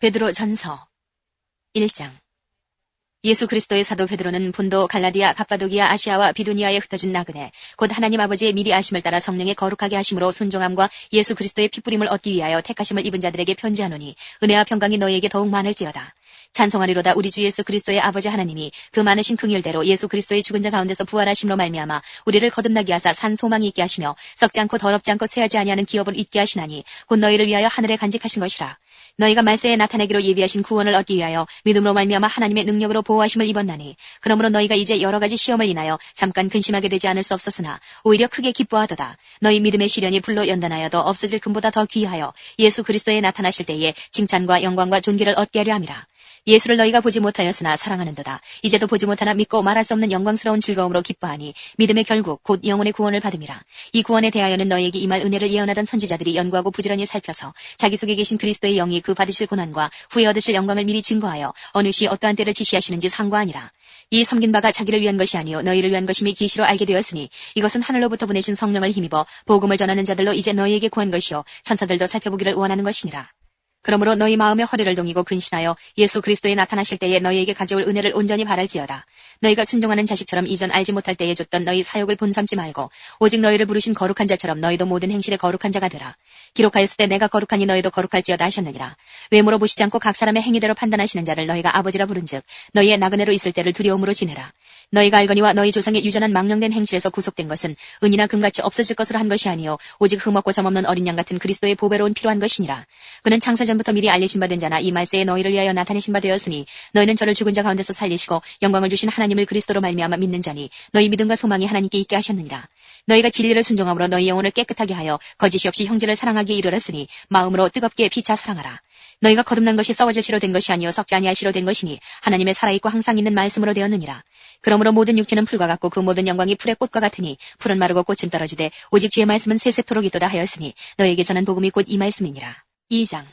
베드로 전서 1장. 예수 그리스도의 사도 베드로는 본도 갈라디아 갑바도기아 아시아와 비두니아에 흩어진 나그네 곧 하나님 아버지의 미리 아심을 따라 성령의 거룩하게 하심으로 순종함과 예수 그리스도의 피뿌림을 얻기 위하여 택하심을 입은 자들에게 편지하노니 은혜와 평강이 너희에게 더욱 많을지어다. 찬송하리로다 우리 주 예수 그리스도의 아버지 하나님이 그 많으신 긍휼대로 예수 그리스도의 죽은 자 가운데서 부활하심으로 말미암아 우리를 거듭나게 하사 산 소망이 있게 하시며 썩지 않고 더럽지 않고 쇠하지 아니하는 기업을 잊게 하시나니 곧 너희를 위하여 하늘에 간직하신 것이라 너희가 말세에 나타내기로 예비하신 구원을 얻기 위하여 믿음으로 말미암아 하나님의 능력으로 보호하심을 입었나니 그러므로 너희가 이제 여러 가지 시험을 인하여 잠깐 근심하게 되지 않을 수 없었으나 오히려 크게 기뻐하도다. 너희 믿음의 시련이 불로 연단하여도 없어질 금보다 더 귀하여 예수 그리스도에 나타나실 때에 칭찬과 영광과 존귀를 얻게 하려 함이라 예수를 너희가 보지 못하였으나 사랑하는도다. 이제도 보지 못하나 믿고 말할 수 없는 영광스러운 즐거움으로 기뻐하니 믿음의 결국 곧 영혼의 구원을 받음이라. 이 구원에 대하여는 너희에게 임할 은혜를 예언하던 선지자들이 연구하고 부지런히 살펴서 자기 속에 계신 그리스도의 영이 그 받으실 고난과 후에 얻으실 영광을 미리 증거하여 어느 시 어떠한 때를 지시하시는지 상고하니라. 이 섬긴 바가 자기를 위한 것이 아니요 너희를 위한 것임이 계시로 알게 되었으니 이것은 하늘로부터 보내신 성령을 힘입어 복음을 전하는 자들로 이제 너희에게 구한 것이요 천사들도 살펴보기를 원하는 것이니라. 그러므로 너희 마음의 허리를 동이고 근신하여 예수 그리스도에 나타나실 때에 너희에게 가져올 은혜를 온전히 바랄지어다. 너희가 순종하는 자식처럼 이전 알지 못할 때에 줬던 너희 사욕을 본삼지 말고 오직 너희를 부르신 거룩한 자처럼 너희도 모든 행실에 거룩한 자가 되라. 기록하였을 때 내가 거룩하니 너희도 거룩할지어다 하셨느니라. 외모로 보시지 않고 각 사람의 행위대로 판단하시는 자를 너희가 아버지라 부른즉 너희의 나그네로 있을 때를 두려움으로 지내라. 너희가 알거니와 너희 조상의 유전한 망령된 행실에서 구속된 것은 은이나 금같이 없어질 것으로 한 것이 아니요 오직 흠없고 점없는 어린 양 같은 그리스도의 보배로운 필요한 것이니라. 그는 창세 전 부터 미리 알리신 바된 자나 이 말세에 너희를 위하여 나타내신 바 되었으니 너희는 저를 죽은 자 가운데서 살리시고 영광을 주신 하나님을 그리스도로 말미암아 믿는 자니 너희 믿음과 소망이 하나님께 있게 하셨느니라. 너희가 진리를 순종함으로 너희 영혼을 깨끗하게 하여 거짓이 없이 형제를 사랑하기에 이르렀으니 마음으로 뜨겁게 피차 사랑하라. 너희가 거듭난 것이 썩어질 시로 된 것이 아니요 썩지 아니할 시로 된 것이니 하나님의 살아있고 항상 있는 말씀으로 되었느니라. 그러므로 모든 육체는 풀과 같고 그 모든 영광이 풀의 꽃과 같으니 풀은 마르고 꽃은 떨어지되 오직 주의 말씀은 세세토록 있도다 하였으니 너에게 전한 복음이 곧 이 말씀이니라. 2장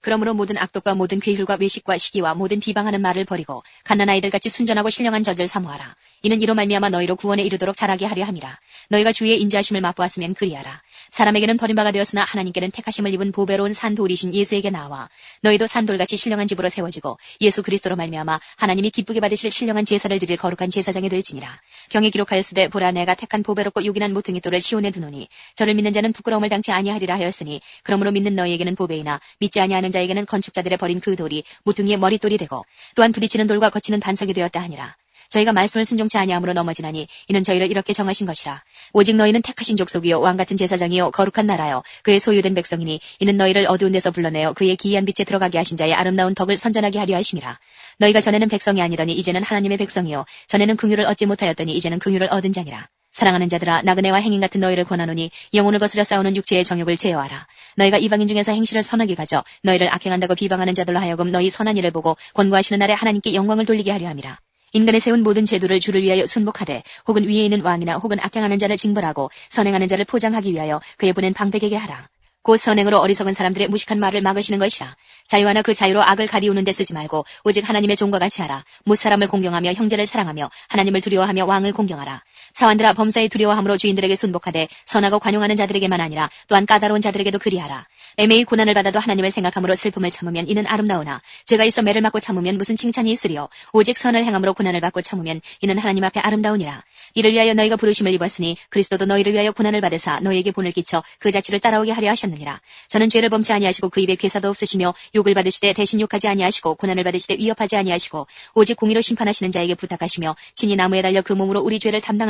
그러므로 모든 악독과 모든 괴휼과 외식과 시기와 모든 비방하는 말을 버리고 갓난아이들 같이 순전하고 신령한 젖을 사모하라. 이는 이로 말미암아 너희로 구원에 이르도록 자라게 하려 함이라. 너희가 주의 인자하심을 맛보았으면 그리하라. 사람에게는 버림바가 되었으나 하나님께는 택하심을 입은 보배로운 산돌이신 예수에게 나와 너희도 산돌같이 신령한 집으로 세워지고 예수 그리스도로 말미암아 하나님이 기쁘게 받으실 신령한 제사를 드릴 거룩한 제사장이 될지니라. 경에 기록하였으되 보라 내가 택한 보배롭고 요긴한 모퉁이 돌을 시온에 두노니 저를 믿는 자는 부끄러움을 당치 아니하리라 하였으니 그러므로 믿는 너희에게는 보배이나 믿지 아니하는 자에게는 건축자들의 버린 그 돌이 모퉁이의 머릿돌이 되고 또한 부딪히는 돌과 거치는 반석이 되었다 하니라. 저희가 말씀을 순종치 아니함으로 넘어지나니 이는 저희를 이렇게 정하신 것이라. 오직 너희는 택하신 족속이요 왕 같은 제사장이요 거룩한 나라요 그의 소유된 백성이니 이는 너희를 어두운 데서 불러내어 그의 기이한 빛에 들어가게 하신 자의 아름다운 덕을 선전하게 하려 하심이라. 너희가 전에는 백성이 아니더니 이제는 하나님의 백성이요 전에는 긍휼을 얻지 못하였더니 이제는 긍휼을 얻은 자니라. 사랑하는 자들아 나그네와 행인 같은 너희를 권하노니 영혼을 거스려 싸우는 육체의 정욕을 제어하라. 너희가 이방인 중에서 행실을 선하게 가져 너희를 악행한다고 비방하는 자들로 하여금 너희 선한 일을 보고 권고하시는 날에 하나님께 영광을 돌리게 하려 함이라. 인간의 세운 모든 제도를 주를 위하여 순복하되 혹은 위에 있는 왕이나 혹은 악행하는 자를 징벌하고 선행하는 자를 포장하기 위하여 그의 보낸 방백에게 하라. 곧 선행으로 어리석은 사람들의 무식한 말을 막으시는 것이라. 자유하나 그 자유로 악을 가리우는 데 쓰지 말고 오직 하나님의 종과 같이 하라. 못사람을 공경하며 형제를 사랑하며 하나님을 두려워하며 왕을 공경하라. 사원들아 범사에 두려워함으로 주인들에게 순복하되 선하고 관용하는 자들에게만 아니라 또한 까다로운 자들에게도 그리하라. 애매히 고난을 받아도 하나님을 생각함으로 슬픔을 참으면 이는 아름다우나 죄가 있어 매를 맞고 참으면 무슨 칭찬이 있으리요? 오직 선을 행함으로 고난을 받고 참으면 이는 하나님 앞에 아름다우니라. 이를 위하여 너희가 부르심을 입었으니 그리스도도 너희를 위하여 고난을 받으사 너희에게 본을 끼쳐 그 자취를 따라오게 하려 하셨느니라. 저는 죄를 범치 아니하시고 그 입에 괴사도 없으시며 욕을 받으시되 대신 욕하지 아니하시고 고난을 받으시되 위협하지 아니하시고 오직 공의로 심판하시는 자에게 부탁하시며 친히 나무에 달려 그 몸으로 우리 죄를 담당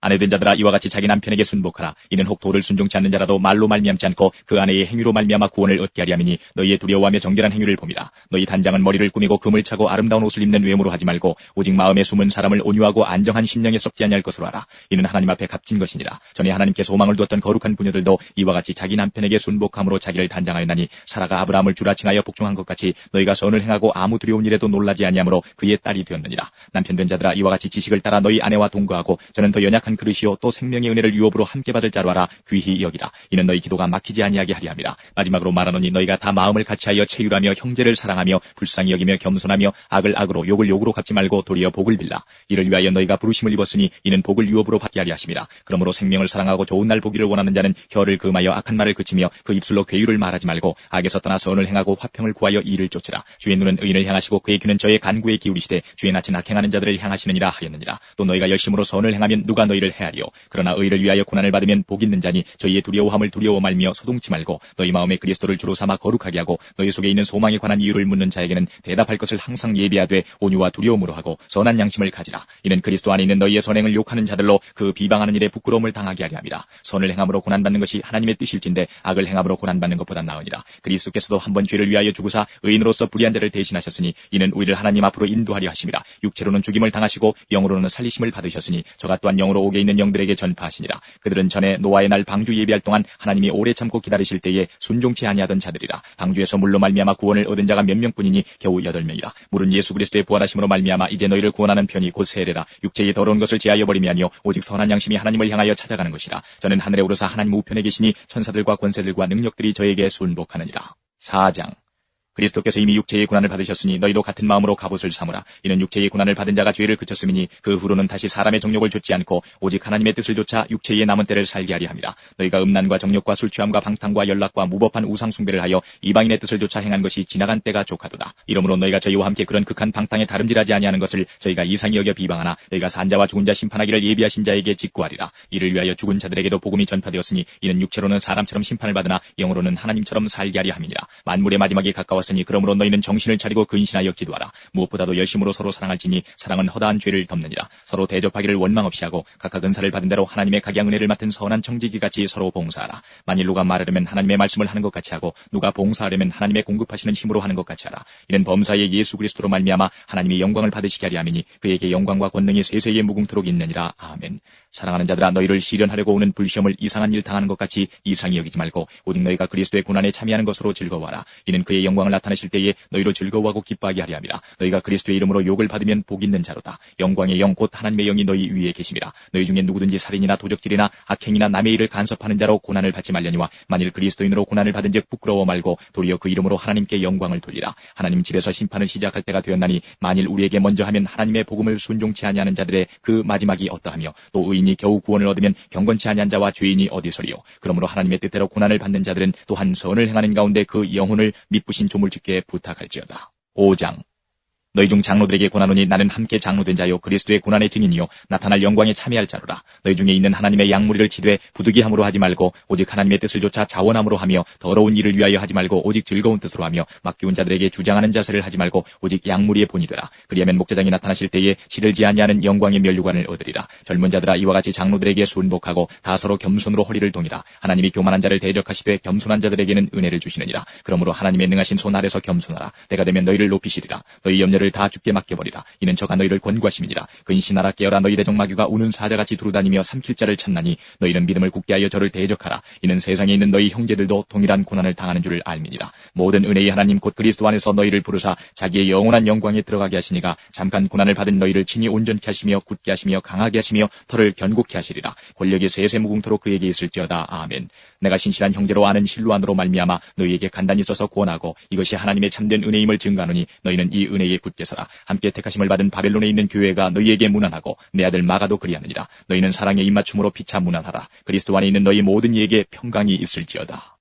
아내 된 자들아 이와 같이 자기 남편에게 순복하라. 이는 혹 도를 순종치 않는 자라도 말로 말미암지 않고 그 아내의 행위로 말미암아 구원을 얻게 하리 함이니 너희의 두려워하며 정결한 행위를 봄이라. 너희 단장은 머리를 꾸미고 금을 차고 아름다운 옷을 입는 외모로 하지 말고 오직 마음에 숨은 사람을 온유하고 안정한 심령에 썩지 아니할 것으로 하라. 이는 하나님 앞에 값진 것이니라. 전에 하나님께 소망을 두었던 거룩한 부녀들도 이와 같이 자기 남편에게 순복함으로 자기를 단장하였나니 사라가 아브라함을 주라 칭하여 복종한 것 같이 너희가 선을 행하고 아무 두려운 일에도 놀라지 아니하므로 그의 딸이 되었느니라. 남편 된 자들아 이와 같이 지식을 따라 너희 아내와 동거하고 저는 더 연약한 거룩한 그릇이요. 또 생명의 은혜를 유업으로 함께 받을 자로 하라. 귀히 여기라. 이는 너희 기도가 막히지 아니하게 하리 함이라. 마지막으로 말하노니 너희가 다 마음을 같이하여 체휼하며 형제를 사랑하며 불쌍히 여기며 겸손하며 악을 악으로 욕을 욕으로 갚지 말고 도리어 복을 빌라. 이를 위하여 너희가 부르심을 입었으니 이는 복을 유업으로 받게 하리 하심이라 그러므로 생명을 사랑하고 좋은 날 보기를 원하는 자는 혀를 금하여 악한 말을 그치며 그 입술로 괴유를 말하지 말고 악에서 떠나 선을 행하고 화평을 구하여 이를 쫓으라. 주의 눈은 의인을 향하시고 그의 귀는 저의 간구에 기울이시되 주의 낯은 악행하는 자들을 향하시느니라 하였느니라. 또 너희가 열심으로 선을 행하면 누가 너희 를 해하리요. 그러나 의를 위하여 고난을 받으면 복 있는 자니 저희의 두려워함을 두려워 말며 소동치 말고 너희 마음에 그리스도를 주로 삼아 거룩하게 하고 너희 속에 있는 소망에 관한 이유를 묻는 자에게는 대답할 것을 항상 예비하되 온유와 두려움으로 하고 선한 양심을 가지라. 이는 그리스도 안에 있는 너희의 선행을 욕하는 자들로 그 비방하는 일에 부끄러움을 당하게 함이라. 선을 행함으로 고난받는 것이 하나님의 뜻일진데 악을 행함으로 고난받는 것보다 나으니라. 그리스도께서도 한번 죄를 위하여 죽으사 의인으로서 불의한 자를 대신하셨으니 이는 우리를 하나님 앞으로 인도하려 하심이라. 육체로는 죽임을 당하시고 영으로는 살리심을 받으셨으니 저가 또한 영으로 옥에 있는 영들에게 전파하시니라. 그들은 전에 노아의 날 방주 예비할 동안 하나님이 오래 참고 기다리실 때에 순종치 아니하던 자들이라. 방주에서 물로 말미암아 구원을 얻은 자가 몇 명뿐이니 겨우 여덟 명이라. 물은 예수 그리스도의 부활하심으로 말미암아 이제 너희를 구원하는 편이 곧 세례라. 육체의 더러운 것을 제하여 버림이 아니요 오직 선한 양심이 하나님을 향하여 찾아가는 것이라. 저는 하늘에 오르사 하나님 우편에 계시니 천사들과 권세들과 능력들이 저에게 순복하느니라. 4장 그리스도께서 이미 육체의 고난을 받으셨으니 너희도 같은 마음으로 갑옷을 삼으라. 이는 육체의 고난을 받은 자가 죄를 그쳤음이니 그 후로는 다시 사람의 정욕을 좇지 않고 오직 하나님의 뜻을 좇아 육체의 남은 때를 살게 하리 함이라. 너희가 음란과 정욕과 술취함과 방탕과 연락과 무법한 우상 숭배를 하여 이방인의 뜻을 좇아 행한 것이 지나간 때가 족하도다. 이러므로 너희가 저희와 함께 그런 극한 방탕에 다름질하지 아니하는 것을 저희가 이상히 여겨 비방하나 너희가 산자와 죽은 자 심판하기를 예비하신 자에게 직구하리라. 이를 위하여 죽은 자들에게도 복음이 전파되었으니 이는 육체로는 사람처럼 심판을 받으나 영으로는 하나님처럼 살게 하리 함이니라. 만물의 마지막이 가까 웠으니 그러므로 너희는 정신을 차리고 근신하여 기도하라. 무엇보다도 열심으로 서로 사랑할지니 사랑은 허다한 죄를 덮느니라. 서로 대접하기를 원망 없이 하고 각각 은사를 받은 대로 하나님의 각양 은혜를 맡은 선한 청지기 같이 서로 봉사하라. 만일 누가 말하려면 하나님의 말씀을 하는 것 같이 하고 누가 봉사하려면 하나님의 공급하시는 힘으로 하는 것 같이 하라. 이는 범사의 예수 그리스도로 말미암아 하나님이 영광을 받으시게 하리 함이니 그에게 영광과 권능이 세세에 무궁토록 있느니라. 아멘. 사랑하는 자들아 너희를 시련하려고 오는 불시험을 이상한 일 당하는 것 같이 이상히 여기지 말고 오직 너희가 그리스도의 고난에 참여하는 것으로 즐거워하라. 이는 그의 영광을 나타내실 때에 너희로 즐거워하고 기뻐하게 하리 함이라. 너희가 그리스도의 이름으로 욕을 받으면 복 있는 자로다. 영광의 영 곧 하나님의 영이 너희 위에 계심이라. 너희 중에 누구든지 살인이나 도적질이나 악행이나 남의 일을 간섭하는 자로 고난을 받지 말려니와 만일 그리스도인으로 고난을 받은즉 부끄러워 말고 도리어 그 이름으로 하나님께 영광을 돌리라. 하나님 집에서 심판을 시작할 때가 되었나니 만일 우리에게 먼저 하면 하나님의 복음을 순종치 아니하는 자들의 그 마지막이 어떠하며 또 의인이 겨우 구원을 얻으면 경건치 아니한 자와 죄인이 어디서리요. 그러므로 하나님의 뜻대로 고난을 받는 자들은 또한 선을 행하는 가운데 그 영혼을 미쁘신 조물주께 부탁할지어다. 5장 너희 중 장로들에게 고난오니 나는 함께 장로된 자요. 그리스도의 고난의 증인이요. 나타날 영광에 참여할 자로라. 너희 중에 있는 하나님의 양무리를 치되 부득이함으로 하지 말고 오직 하나님의 뜻을 좇아 자원함으로 하며 더러운 일을 위하여 하지 말고 오직 즐거운 뜻으로 하며 맡기운 자들에게 주장하는 자세를 하지 말고 오직 양무리의 본이 되라. 그리하면 목자장이 나타나실 때에 시들지 아니하는 영광의 면류관을 얻으리라. 젊은 자들아 이와 같이 장로들에게 순복하고 다 서로 겸손으로 허리를 동이라. 하나님이 교만한 자를 대적하시되 겸손한 자들에게는 은혜를 주시느니라. 그러므로 하나님의 능하신 손 아래서 겸손하라. 때가 되면 너희를 높이시리라. 너희 염려 를 다 죽게 맡겨버리라. 이는 저가 너희를 권고하심이니라. 근신하라 깨어라 너희 대적 마귀가 우는 사자같이 두루다니며 삼킬 자를 찾나니 너희는 믿음을 굳게 하여 저를 대적하라. 이는 세상에 있는 너희 형제들도 동일한 고난을 당하는 줄을 알미니라. 모든 은혜의 하나님 곧 그리스도 안에서 너희를 부르사 자기의 영원한 영광에 들어가게 하시니가 잠깐 고난을 받은 너희를 친히 온전케 하시며 굳게 하시며 강하게 하시며 털을 견고케 하시리라. 권력이 세세 무궁토록 그에게 있을지어다. 아멘. 내가 신실한 형제로 아는 실로 안으로 말미암아 너희에게 간단히 써서 구원하고 이것이 하나님의 참된 은혜임을 증거하노니 너희는 이 은혜에 굳게 서라. 함께 택하심을 받은 바벨론에 있는 교회가 너희에게 무난하고 내 아들 마가도 그리하느니라. 너희는 사랑의 입맞춤으로 피차 무난하라. 그리스도 안에 있는 너희 모든 이에게 평강이 있을지어다.